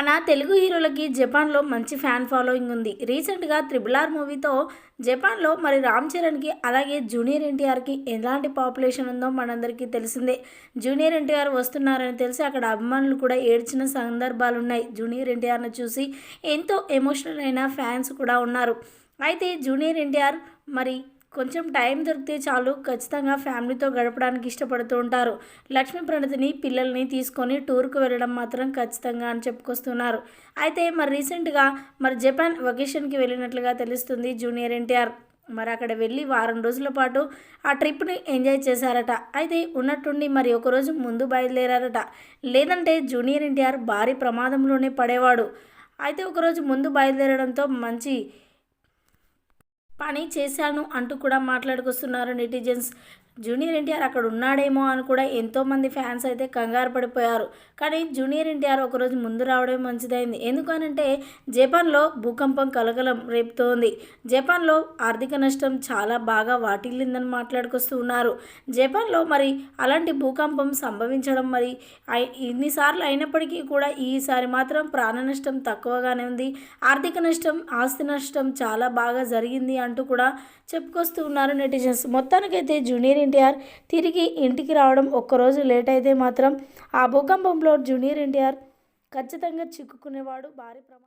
మన తెలుగు హీరోలకి జపాన్లో మంచి ఫ్యాన్ ఫాలోయింగ్ ఉంది. రీసెంట్గా త్రిబుల్ ఆర్ మూవీతో జపాన్లో మరి రామ్ చరణ్కి అలాగే జూనియర్ ఎన్టీఆర్కి ఎలాంటి పాపులేషన్ ఉందో మనందరికీ తెలిసిందే. జూనియర్ ఎన్టీఆర్ వస్తున్నారని తెలిసి అక్కడ అభిమానులు కూడా ఏడ్చిన సందర్భాలు ఉన్నాయి జూనియర్ ఎన్టీఆర్ను చూసి ఎంతో ఎమోషనల్ అయిన ఫ్యాన్స్ కూడా ఉన్నారు. అయితే జూనియర్ ఎన్టీఆర్ మరి కొంచెం టైం దొరికితే చాలు ఖచ్చితంగా ఫ్యామిలీతో గడపడానికి ఇష్టపడుతూ ఉంటారు. లక్ష్మీ ప్రణతిని పిల్లల్ని తీసుకొని టూర్కు వెళ్ళడం మాత్రం ఖచ్చితంగా అని చెప్పుకొస్తున్నారు. అయితే మరి రీసెంట్గా మరి జపాన్ వెకేషన్కి వెళ్ళినట్లుగా తెలుస్తుంది జూనియర్ ఎన్టీఆర్. మరి అక్కడ వెళ్ళి వారం రోజుల పాటు ఆ ట్రిప్ని ఎంజాయ్ చేశారట. అయితే ఉన్నట్టుండి మరి ఒకరోజు ముందు బయలుదేరారట. లేదంటే జూనియర్ ఎన్టీఆర్ భారీ ప్రమాదంలోనే పడేవాడు. అయితే ఒకరోజు ముందు బయలుదేరడంతో మంచి పని చేశాను అంటూ కూడా మాట్లాడుకొస్తున్నారు నెటిజన్స్. జూనియర్ ఎన్టీఆర్ అక్కడ ఉన్నాడేమో అని కూడా ఎంతోమంది ఫ్యాన్స్ అయితే కంగారు పడిపోయారు. కానీ జూనియర్ ఎన్టీఆర్ ఒకరోజు ముందు రావడం మంచిదైంది. ఎందుకనంటే జపాన్లో భూకంపం కలకలం రేపుతోంది. జపాన్లో ఆర్థిక నష్టం చాలా బాగా వాటిల్లిందని మాట్లాడుకొస్తూ ఉన్నారు. జపాన్లో మరి అలాంటి భూకంపం సంభవించడం మరి ఇన్నిసార్లు అయినప్పటికీ కూడా ఈసారి మాత్రం ప్రాణ నష్టం తక్కువగానే ఉంది. ఆర్థిక నష్టం ఆస్తి నష్టం చాలా బాగా జరిగింది అంటూ కూడా చెప్పుకొస్తూ ఉన్నారు నెటిజన్స్. మొత్తానికైతే జూనియర్ ఎన్టీఆర్ తిరిగి ఇంటికి రావడం ఒక్కరోజు లేట్ అయితే మాత్రం ఆ భూకంపంలో జూనియర్ ఎన్టీఆర్ ఖచ్చితంగా చిక్కుకునేవాడు. భారీ ప్రమాదం.